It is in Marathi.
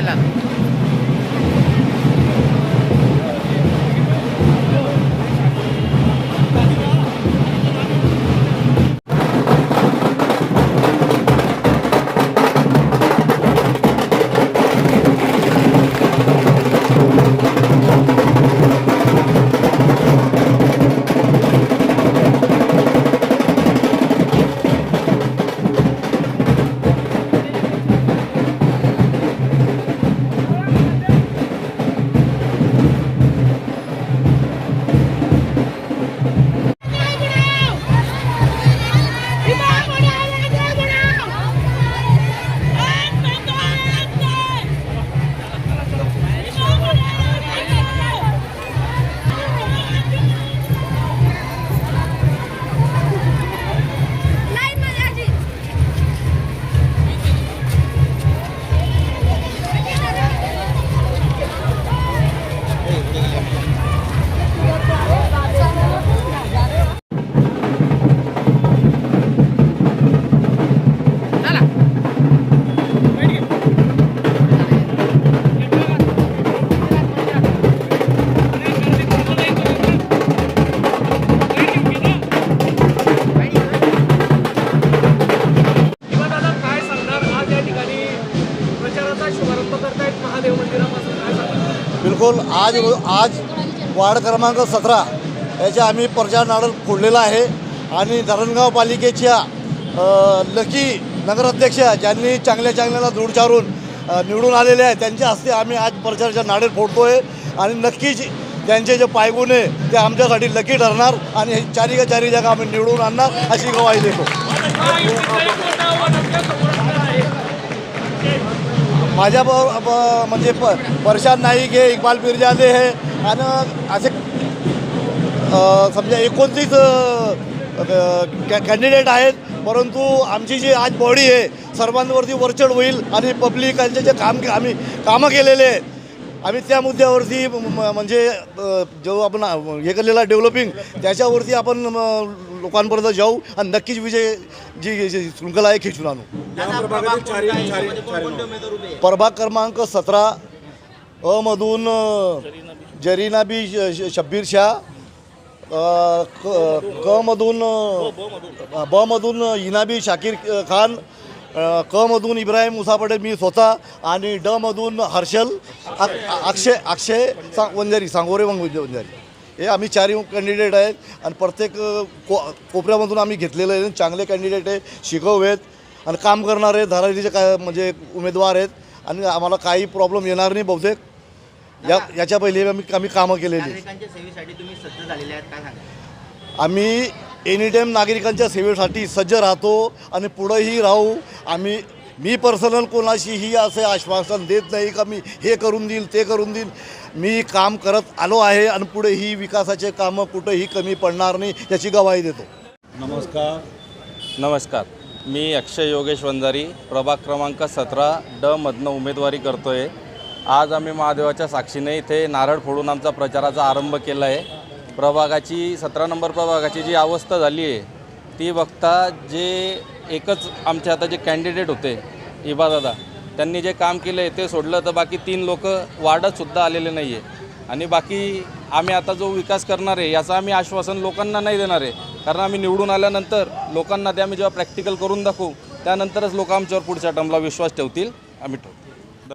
de. बिलकुल आज आज वार्ड क्रमांक सतरा याच्या आम्ही प्रचार नारळ फोडलेला आहे. आणि धरणगाव पालिकेच्या लकी नगराध्यक्ष ज्यांनी चांगल्या चांगल्याला दूर चारून निवडून आलेले आहे त्यांच्या हस्ते आम्ही आज प्रचारच्या नाडेल फोडतो आहे आणि नक्कीच त्यांचे जे पायगुण आहे ते आमच्यासाठी लकी ठरणार आणि हे चारी का चारी जागा आम्ही निवडून आणणार अशी गवाही देतो. माझ्या ब म्हणजे प परशाद नाईक हे इक्बाल पिरजादे हे आणि असे समजा एकोणतीस कॅन्डिडेट आहेत परंतु आमची जी आज बॉडी आहे सर्वांवरती वरचढ होईल आणि पब्लिकांचे जे काम आम्ही कामं केलेले आहेत आम्ही त्या मुद्द्यावरती म- म्हणजे जो आपण हे केलेला डेव्हलपिंग त्याच्यावरती आपण लोकांपर्यंत जाऊ आणि नक्कीच विजय जी शृंखला आहे खेचून आणू. प्रभाग क्रमांक सतरा अमधून अ, जरीना बी शब्बीर शाह क क मधून ब मधून इनाबी शाकीर खान क मधून इब्राहिम मुसा पटेल मी स्वतः आणि ड मधून हर्षल अक्षय अक्षय सा वंजारी सांगोरे वंजारी. हे आम्ही चारही कॅन्डिडेट आहेत आणि प्रत्येक को कोपऱ्यामधून आम्ही घेतलेले आहे चांगले कॅन्डिडेट आहे शिकव आहेत आणि काम करणारे धारावीचे काय म्हणजे उमेदवार आहेत आणि आम्हाला काही प्रॉब्लेम येणार नाही बहुतेक. या याच्या पहिले आम्ही आम्ही कामं केलेली आहेत. नागरिकांच्या सेवेसाठी तुम्ही सज्ज झालेले आहेत काय सांगा आम्ही एनी टाईम नागरिकांच्या सेवेसाठी सज्ज राहतो आणि पुढंही राहू. आम्ही मी पर्सनल कोणाशीही असे आश्वासन देत नाही का मी हे करून देईल ते करून देईल. मी काम करत आलो आहे आणि पुढेही विकासाचे कामं कुठंही कमी पडणार नाही याची गवाही देतो. नमस्कार. नमस्कार. मी अक्षय योगेश वंजारी प्रभाग क्रमांक सतरा ड मधनं उमेदवारी करतो आहे आज आम्ही महादेवाच्या साक्षीने इथे नारळ फोडून आमचा प्रचाराचा आरंभ केला आहे. प्रभागाची सतरा नंबर प्रभागाची जी अवस्था झाली आहे ती बघता जे एकच आमचे आता जे कॅन्डिडेट होते इबादादा त्यांनी जे काम केलं आहे ते सोडलं तर बाकी तीन लोक वाढतसुद्धा आलेले नाही आहे आणि बाकी आम्ही आता जो विकास करणार आहे याचं आम्ही आश्वासन लोकांना नाही देणार आहे. कारण आम्ही निवडून आल्यानंतर लोकांना ते आम्ही जेव्हा प्रॅक्टिकल करून दाखवू त्यानंतरच लोक आमच्यावर पुढच्या टर्मला विश्वास ठेवतील आम्ही ठेवतो.